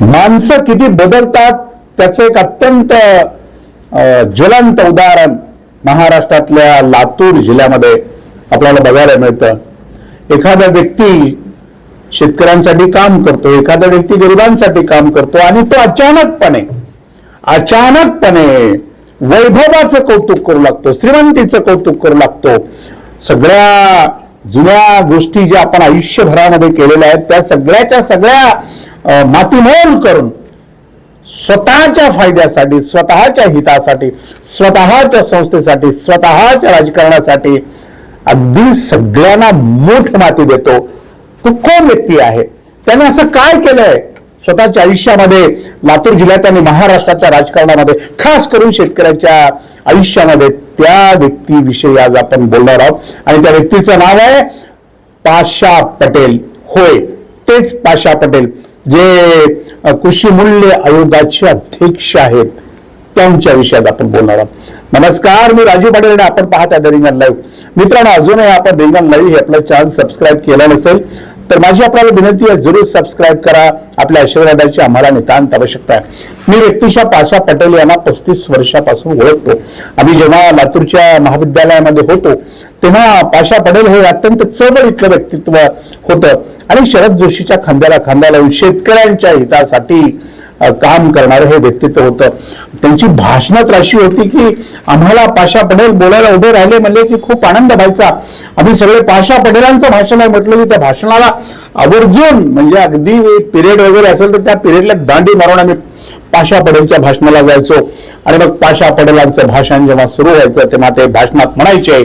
माणसं किती बदलतात त्याचं एक अत्यंत ज्वलंत उदाहरण महाराष्ट्रातल्या लातूर जिल्ह्यामध्ये आपल्याला बघायला मिळतं. एखादा व्यक्ती शेतकऱ्यांसाठी काम करतो एखादा व्यक्ती गरिबांसाठी काम करतो आणि तो अचानकपणे अचानकपणे वैभवाचं कौतुक करू लागतो श्रीमंतीचं कौतुक करू लागतो. सगळ्या जुन्या गोष्टी ज्या आपण आयुष्यभरामध्ये केलेल्या आहेत त्या सगळ्याच्या सगळ्या मातीमोल करून स्वतःच्या फायद्यासाठी स्वतःच्या हितासाठी स्वतःच्या संस्थेसाठी स्वतःच्या राजकारणासाठी अगदी सगळ्यांना मोठ माती देतो. तो कोण व्यक्ती आहे. त्याने असं काय केलंय? स्वतःच्या आयुष्यामध्ये लातूर जिल्ह्यात आणि महाराष्ट्राच्या राजकारणामध्ये खास करून शेतकऱ्याच्या आयुष्यामध्ये त्या व्यक्तीविषयी आज आपण बोलणार आहोत. आणि त्या व्यक्तीचं नाव आहे पाशा पटेल. होय तेच पाशा पटेल. जे कृषी मूल्य आयोगाचे अध्यक्ष आहेत त्यांच्या विषयात आपण बोलणार आहोत. नमस्कार मी राजू पाटील आणि आपण पाहत आहे रिंगण लाईव्ह. मित्रांनो अजूनही आपण रिंगण लाईव्ह हे आपला चॅनल सबस्क्राईब केला नसेल तर माझी आपल्याला विनंती आहे जरूर सबस्क्राईब करा. आपल्या आशीर्वादाची आम्हाला नितांत आवश्यकता आहे. मी व्यक्तिशा पाशा पटेल यांना पस्तीस वर्षापासून ओळखतो. आम्ही जेव्हा लातूरच्या महाविद्यालयामध्ये होतो तेव्हा पाशा पटेल हे अत्यंत चळवळीतलं व्यक्तित्व होतं. आणि शरद जोशीच्या खांद्याला खांदा लावून शेतकऱ्यांच्या हितासाठी काम करणारं हे व्यक्तित्व होतं. त्यांची भाषणं तर अशी होती की आम्हाला पाशा पटेल बोलायला उभे राहिले म्हणले की खूप आनंद व्हायचा. आम्ही सगळे पाशा पटेलांचं भाषण आहे म्हटलं की त्या भाषणाला आवर्जून म्हणजे अगदी पिरियड वगैरे असेल तर त्या पिरियडला दांडी मारून आम्ही पाशा पटेलच्या भाषणाला जायचो. आणि मग पाशा पटेलांचं भाषण जेव्हा सुरू व्हायचं तेव्हा ते भाषणात म्हणायचे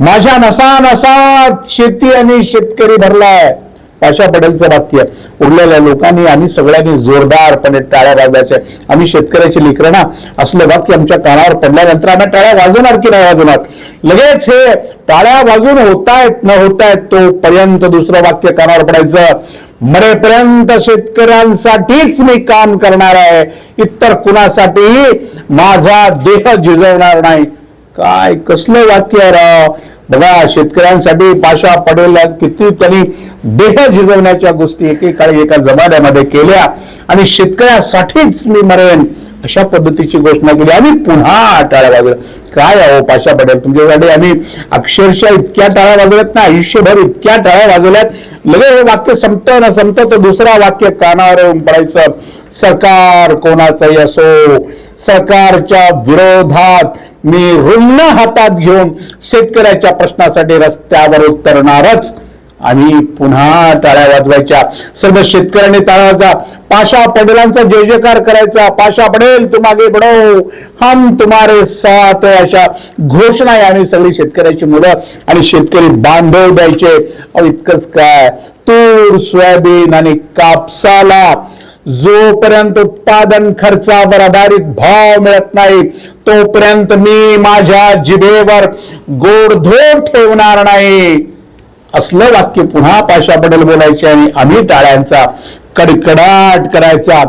माझ्या नसा नसात शेती आणि शेतकरी भरलाय. पाशा पटेलचं वाक्य. उरलेल्या लोकांनी आणि सगळ्यांनी जोरदारपणे टाळ्या वाजवायच्या आम्ही शेतकऱ्याची लेकरं ना असलं वाक्य आमच्या कानावर पडल्यानंतर आम्ही टाळ्या वाजवणार की नाही वाजवणार लगेच हे टाळ्या वाजून होतायत न होतायत तोपर्यंत दुसरं वाक्य कानावर पडायचं. मरेपर्यंत शेतकऱ्यांसाठीच मी काम करणार आहे. इतर कुणासाठीही माझा देह झिजवणार नाही. काय कसलं वाक्य राव? बघा शेतकऱ्यांसाठी पाशा पडेल किती त्यांनी देह झिजवण्याच्या गोष्टी एकेकाळी एका जमान्यामध्ये केल्या आणि शेतकऱ्यासाठीच मी मरेन अशा पद्धतीची घोषणा केली. आम्ही पुन्हा टाळ्या वाजवल्या. काय अहो पाशा पडेल? तुमच्यासाठी आम्ही अक्षरशः इतक्या टाळ्या वाजवल्यात ना आयुष्यभर इतक्या टाळ्या वाजवल्यात. लगेच हे वाक्य संपतं ना संपतं तर दुसरा वाक्य कानावर येऊन पडायचं. सरकार कोणाचंही असो सरकारच्या विरोधात मी रुग्ण हातात घेऊन शेतकऱ्याच्या प्रश्नासाठी रस्त्यावर उतरणारच. आणि पुन्हा टाळ्या वाजवायच्या. सर्व शेतकऱ्यांनी टाळायचा पाशा पडेलांचा जय जयकार करायचा. पाशा पडेल तुम्हागे बडो हम तुम्हारे साथ अशा घोषणा आणि सगळी शेतकऱ्याची मुलं आणि शेतकरी बांधव द्यायचे. इतकंच काय? तूर सोयाबीन आणि कापसाला जोपर्यंत उत्पादन खर्चावर आधारित भाव मिळत नाही तोपर्यंत मी माझ्या जिभेवर गोडधोड ठेवणार नाही. असलं वाक्य पुन्हा पाशा पटेल बोलायचे आणि आम्ही टाळ्यांचा कडकडाट करायचा.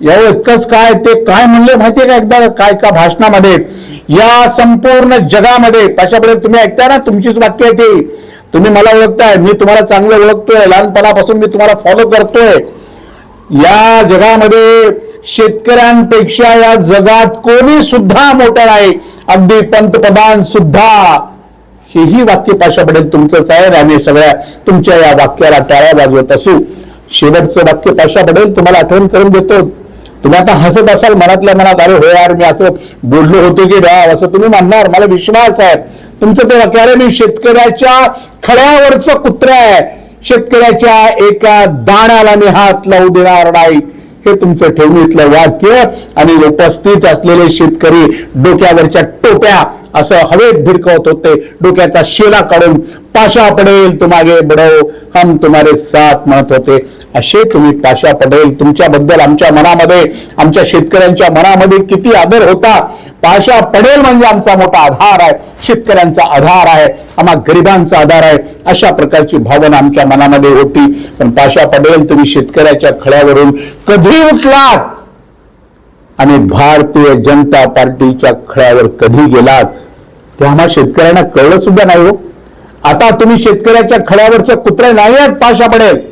या इतकंच काय ते काय म्हणले माहितीये का एकदा? काय का भाषणामध्ये? या संपूर्ण जगामध्ये पाशा पटेल तुम्ही ऐकताय ना तुमचीच वाक्य आहे ती. तुम्ही मला ओळखताय मी तुम्हाला चांगलं ओळखतोय लहानपणापासून मी तुम्हाला फॉलो करतोय. या जगामध्ये शेतकऱ्यांपेक्षा या जगात कोणी सुद्धा मोठा नाही. अगदी पंतप्रधान सुद्धा. हेही वाक्य पाशा पडेल तुमचंच आहे आम्ही सगळ्या तुमच्या या वाक्याला टाळ्या वाजवत असू. शेवटचं वाक्य पाशा पडेल तुम्हाला आठवण करून देतो. तुम्ही आता हसत असाल मनातल्या मनात अरे हो यार मी असं बोललो होतो की राव असं तुम्ही म्हणणार. मला विश्वास आहे. तुमचं ते वाक्य अरे मी शेतकऱ्याच्या खड्यावरचं कुत्र आहे. शेतकऱ्याच्या एका दाण्याला मी हात लावू देणार नाही. हे तुमचं ठेवणीतलं वाक्य आणि उपस्थित असलेले शेतकरी डोक्यावरच्या टोप्या असं हवेत भिरकवत होते. डोक्याचा शेला काढून पाशा पडेल तुमागे बडो हम तुम्हारे साथ म्हणत होते. असे तुम्ही पाशा पटेल तुमच्याबद्दल आमच्या मनामध्ये आमच्या शेतकऱ्यांच्या मनामध्ये किती आदर होता. पाशा पडेल म्हणजे आमचा मोठा आधार आहे. शेतकऱ्यांचा आधार आहे. आम्हा गरिबांचा आधार आहे. अशा प्रकारची भावना आमच्या मनामध्ये होती. पण पाशा पटेल तुम्ही शेतकऱ्याच्या खळ्यावरून कधी उठलात? आणि भारतीय जनता पार्टीच्या खळ्यावर कधी गेलात? ते आम्हा शेतकऱ्यांना कळलं सुद्धा नाही हो. आता तुम्ही शेतकऱ्याच्या खळ्यावरचं कुत्रे नाही आहेत पाशा पडेल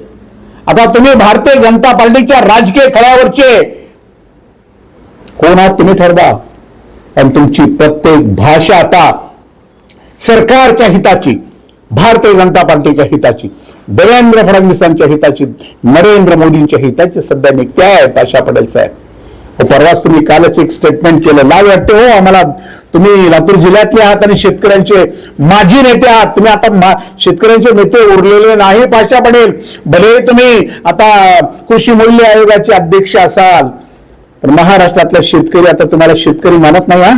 आता तुम्ही भारतीय जनता पार्टीच्या राजकीय खळ्यावरचे कोण आहात तुम्ही ठरवा. आणि तुमची प्रत्येक भाषा आता सरकारच्या हिताची भारतीय जनता पार्टीच्या हिताची देवेंद्र फडणवीसांच्या हिताची नरेंद्र मोदींच्या हिताची सध्या निघते आहे पाशा पटेल साहेब. परवाच तुम्ही कालच एक स्टेटमेंट केलं. लाल वाटते हो आम्हाला तुम्ही लातूर जिल्ह्यातले आहात आणि शेतकऱ्यांचे माजी नेते आहात. तुम्ही आता शेतकऱ्यांचे नेते उरलेले नाही पाशा पडेल भले तुम्ही आता कृषी मूल्य आयोगाचे अध्यक्ष असाल पण महाराष्ट्रातला शेतकरी आता तुम्हाला शेतकरी मानत नाही हा?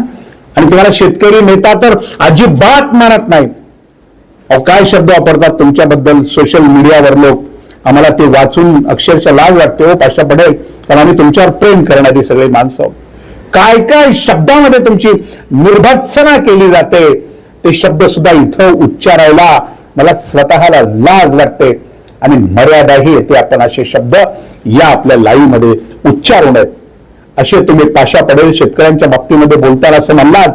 आणि तुम्हाला शेतकरी नेता तर अजिबात मानत नाही. अहो काय शब्द वापरतात तुमच्याबद्दल? सोशल मीडियावर लोक. आम्हाला ते वाचून अक्षरशः लाज वाटते हो पाशा पडेल कारण आम्ही तुमच्यावर प्रेम करणारी सगळी माणसं. काय काय शब्दामध्ये तुमची निर्भत्सना केली जाते ते शब्द सुद्धा इथं उच्चारायला मला स्वतःला लाज वाटते. आणि मर्यादाही येते आपण असे शब्द या आपल्या लाईमध्ये उच्चारू नयेत असे तुम्ही पाशा पडेल शेतकऱ्यांच्या बाबतीमध्ये बोलताना असं म्हणलात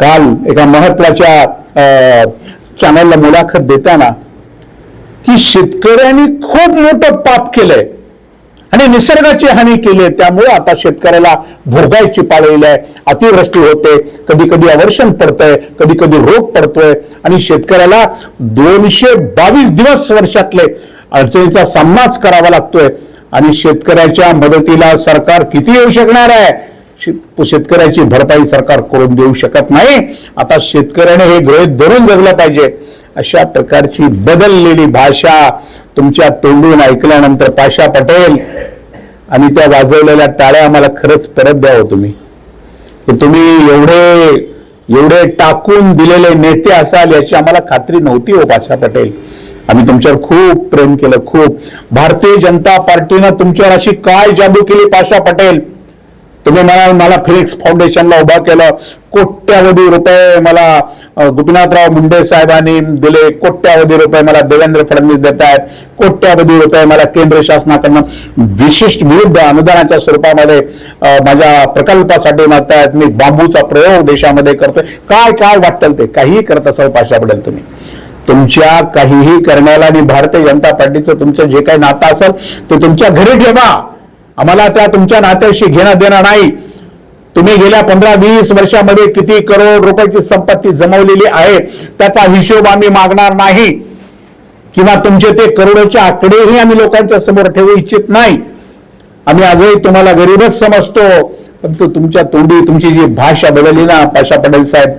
काल एका महत्त्वाच्या चॅनलला मुलाखत देताना की शेतकऱ्यांनी खूप मोठं पाप केलंय. आणि निसर्गाची हानी केली आहे त्यामुळे आता शेतकऱ्याला भोगायची पाळलेली आहे अतिवृष्टी होते कधी कधी अवर्षण पडतंय कधी कधी रोग पडतोय. आणि शेतकऱ्याला दोनशे बावीस दिवस वर्षातले अडचणीचा सामनाच करावा लागतोय. आणि शेतकऱ्याच्या मदतीला सरकार किती येऊ शकणार आहे? शेतकऱ्याची भरपाई सरकार करून देऊ शकत नाही. आता शेतकऱ्याने हे गृहित धरून जगलं पाहिजे. अशा प्रकारची बदललेली भाषा तुमच्या तोंडून ऐकल्यानंतर पाशा पटेल आणि त्या वाजवलेल्या टाळ्या आम्हाला खरंच परत द्यावं तुम्ही. तुम्ही एवढे एवढे टाकून दिलेले नेते असाल याची आम्हाला खात्री नव्हती हो पाशा पटेल. आम्ही तुमच्यावर खूप प्रेम केलं खूप. भारतीय जनता पार्टीनं तुमच्यावर अशी काय जादू केली पाशा पटेल? तुम्ही म्हणाल मला फिलिक्स फाउंडेशनला उभा केलं. कोट्यावधी रुपये मला गोपीनाथराव मुंडे साहेबांनी दिले. कोट्यावधी रुपये मला देवेंद्र फडणवीस देत आहेत. कोट्यावधी रुपये मला केंद्र शासनाकडनं विशिष्ट विविध अनुदानाच्या स्वरूपामध्ये माझ्या प्रकल्पासाठी मागतायत. मी बांबूचा प्रयोग देशामध्ये करतोय. काय काय वाटतं ते? काहीही करत असाल पाशा पडेल तुम्ही. तुमच्या काहीही करण्याला आणि भारतीय जनता पार्टीचं तुमचं जे काही नातं असेल ते तुमच्या घरी ठेवा. आम्हाला त्या तुमच्या नात्याशी घेणं देणं नाही. तुम्ही गेल्या पंधरा वीस वर्षामध्ये किती करोड रुपयाची संपत्ती जमवलेली आहे त्याचा हिशोब आम्ही मागणार नाही. किंवा तुमचे ते करोडोचे आकडेही आम्ही लोकांच्या समोर ठेवू इच्छित नाही. आम्ही आजही तुम्हाला गरीबच समजतो परंतु तुमच्या तोंडी तुमची जी भाषा बदलली ना पाशा पटेल साहेब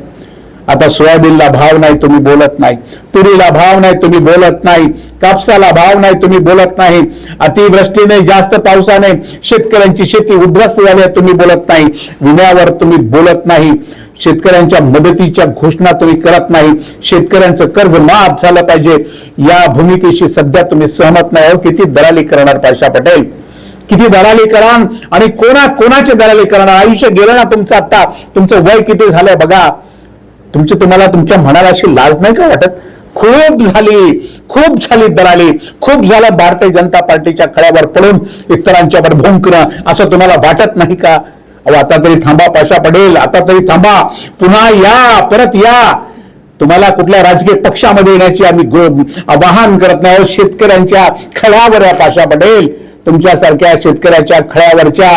आता सोयाबीनला भाव नाही तुम्ही बोलत नाही. तुरीला भाव नाही तुम्ही बोलत नाही. कापसाला भाव नाही तुम्ही बोलत नाही. अतिवृष्टीने जास्त पावसाने शेतकऱ्यांची शेती उद्ध्वस्त झाली आहे, तुम्ही बोलत नाही. विम्यावर तुम्ही बोलत नाही. शेतकऱ्यांच्या मदतीच्या घोषणा तुम्ही करत नाही. शेतकऱ्यांचं कर्ज माफ झालं पाहिजे. या भूमिकेशी सध्या तुम्ही सहमत नाही हो किती दलाली करणार पाशा पटेल? किती दलाली करा आणि कोणा कोणाचे दलाली करणार? आयुष्य गेलं ना तुमचं आता. तुमचं वय किती झालं बघा. तुमची तुम्हाला तुमच्या मनाला अशी लाज नाही का वाटत? खूप झाली खूप झाली दलाली खूप झालं भारतीय जनता पार्टीच्या खळ्यावर पडून इतरांच्यावर भोंकणं असं तुम्हाला वाटत नाही का? अहो आता तरी थांबा पाशा पडेल. आता तरी थांबा. पुन्हा या परत या. तुम्हाला कुठल्या राजकीय पक्षामध्ये येण्याची आम्ही आवाहन करत नाही शेतकऱ्यांच्या खळ्यावर या पाशा पडेल. तुमच्यासारख्या शेतकऱ्याच्या खळ्यावरच्या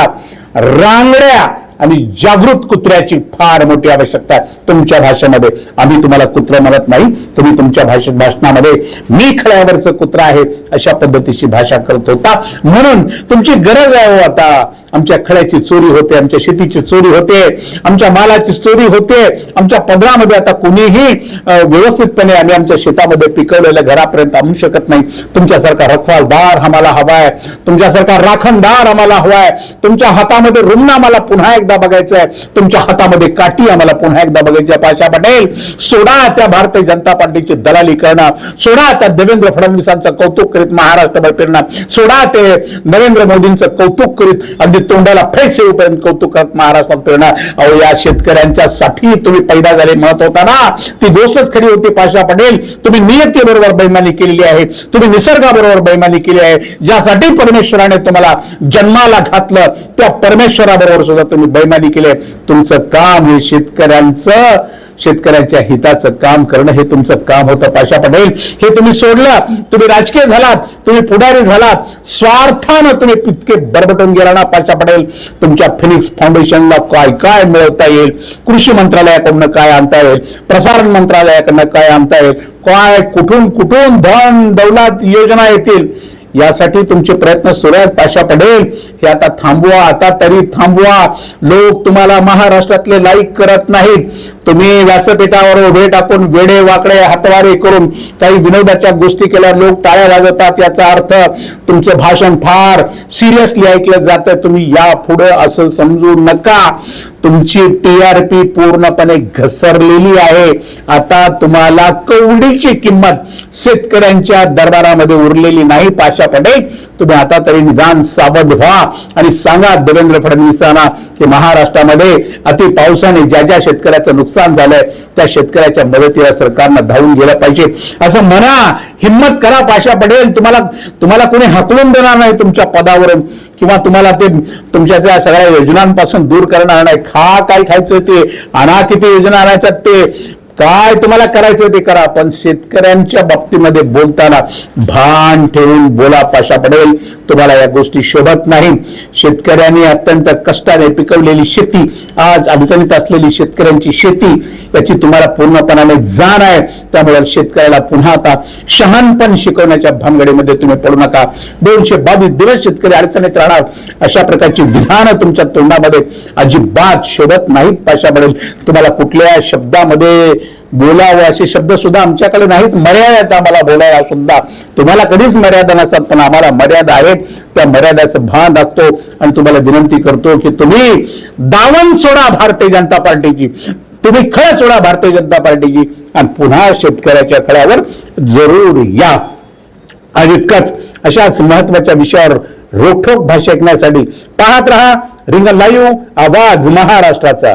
रांगड्या आणि जागृत कुत्र्याची फार मोठी आवश्यकता आहे तुमच्या भाषेमध्ये. आम्ही तुम्हाला कुत्र म्हणत नाही. तुम्ही तुमच्या भाषेत भाषणामध्ये मी खळ्यावरचं कुत्र आहे अशा पद्धतीची भाषा करत होता. म्हणून तुमची गरज आहे हो आता. आमच्या खळ्याची चोरी होते आमच्या शेतीची चोरी होते आमच्या मालाची चोरी होते. आमच्या पदरामध्ये आता कुणीही व्यवस्थितपणे आम्ही आमच्या शेतामध्ये पिकवलेल्या घरापर्यंत आणू शकत नाही. तुमच्यासारखा रखवालदार आम्हाला हवाय. तुमच्यासारखा राखणदार आम्हाला हवाय. तुमच्या हातामध्ये रुग्ण आम्हाला पुन्हा एकदा बघायचं आहे तुमच्या हातामध्ये काठी आम्हाला पुन्हा एकदा बघायची आहे. पाशा पटेल सोडा त्या भारतीय जनता पार्टीची दलाली करणं. सोडा त्या देवेंद्र फडणवीसांचं कौतुक करीत महाराष्ट्रभर फिरणं. सोडा ते नरेंद्र मोदींचं कौतुक करीत अगदी तोंडाला फेस येऊपर्यंत कौतुक करत महाराष्ट्रात फिरणं. अहो या शेतकऱ्यांच्या साठी तुम्ही पैदा झाले म्हणत होता ना. ती गोष्टच खरी होती पाशा पटेल. तुम्ही नियतीबरोबर बैमानी केलेली आहे. तुम्ही निसर्गाबरोबर बैमानी केली आहे. ज्यासाठी परमेश्वराने तुम्हाला जन्माला घातलं त्या परमेश्वराबरोबर सुद्धा तुम्ही बैमानी केली. आहे तुमचं काम हे शेतकऱ्यांचं शेतकऱ्यांच्या हिताचं काम करणं हे तुमचं काम होतं. पाशा पटेल हे तुम्ही सोडलं. तुम्ही राजकीय झालात. तुम्ही पुढारी झालात. स्वार्थानं तुम्ही इतके बरबटून गेला ना पाशा पटेल. तुमच्या फिनिक्स फाउंडेशनला काय काय मिळवता येईल? कृषी मंत्रालयाकडनं काय आणता येईल? प्रसारण मंत्रालयाकडनं काय आणता येईल? काय कुठून कुठून धन दौलत योजना येतील? यासाठी तुमचे प्रयत्न सुरू आहेत. पाशा पडेल. हे आता थांबवा आता तरी थांबवा. लोक तुम्हाला महाराष्ट्रातले लाईक करत नाहीत. तुम्ही व्यासपीठावर उभे टाकून वेडे वाकडे हातवारे करून काही विनोदाच्या गोष्टी केल्या लोक टाळ्या वाजवतात याचा अर्थ तुमचं भाषण फार सिरियसली ऐकलं जातं. तुम्ही या पुढे असं समजू नका. तुमची टीआरपी पूर्णपणे घसरलेली आहे. आता तुम्हाला कवडीची किंमत शेतकऱ्यांच्या दरबारामध्ये उरलेली नाही पाशा पटेल तुम्ही आता तरी निदान सावध व्हा आणि सांगा देवेंद्र फडणवीसांना की महाराष्ट्रामध्ये अति पावसाने ज्या ज्या शेतकऱ्याचं नुकसान झालंय त्या शेतकऱ्याच्या मदतीला सरकारनं धावून गेलं पाहिजे. असं म्हणा हिंमत करा पाशा पटेल तुम्हाला तुम्हाला कोणी हकलून देणार नाही तुमच्या पदावरून किंवा तुम्हाला ते तुमच्या त्या सगळ्या योजनांपासून दूर करणार नाही. खा काय खायचं ते आणा किती योजना आणायचं ते. काय तुम्हाला करायचं ते करा पण शेतकऱ्यांच्या बाबतीमध्ये बोलताना भान ठेवून बोला पाशा पडेल. तुम्हाला या गोष्टी शोभत नाही. शेतकऱ्यांनी अत्यंत कष्टाने पिकवलेली शेती आज अडचणीत असलेली शेतकऱ्यांची शेती याची तुम्हाला पूर्णपणाने जाण आहे. त्यामुळे शेतकऱ्याला पुन्हा आता शहाणपण शिकवण्याच्या भानगडीमध्ये तुम्ही पडू नका. दोनशे बावीस दिवस शेतकरी अडचणीत राहणार. अशा प्रकारची विधानं तुमच्या तोंडामध्ये अजिबात शोधत नाहीत. पाशा तुम्हाला कुठल्या शब्दामध्ये बोलावं असे शब्द सुद्धा आमच्याकडे नाहीत. मर्यादा आहेत आम्हाला बोलायला सुद्धा. तुम्हाला कधीच मर्यादा नसतात पण आम्हाला मर्यादा आहेत. त्या मर्यादाचं भान राखतो आणि तुम्हाला विनंती करतो की तुम्ही दावण सोडा भारतीय जनता पार्टीची. तुम्ही खळ सोडा भारतीय जनता पार्टीची. आणि पुन्हा शेतकऱ्याच्या खळ्यावर जरूर या. आणि इतकंच. अशाच महत्त्वाच्या विषयावर रोखोक भाषा ऐकण्यासाठी पाहत रहा. रिंग लाईव्ह आवाज महाराष्ट्राचा.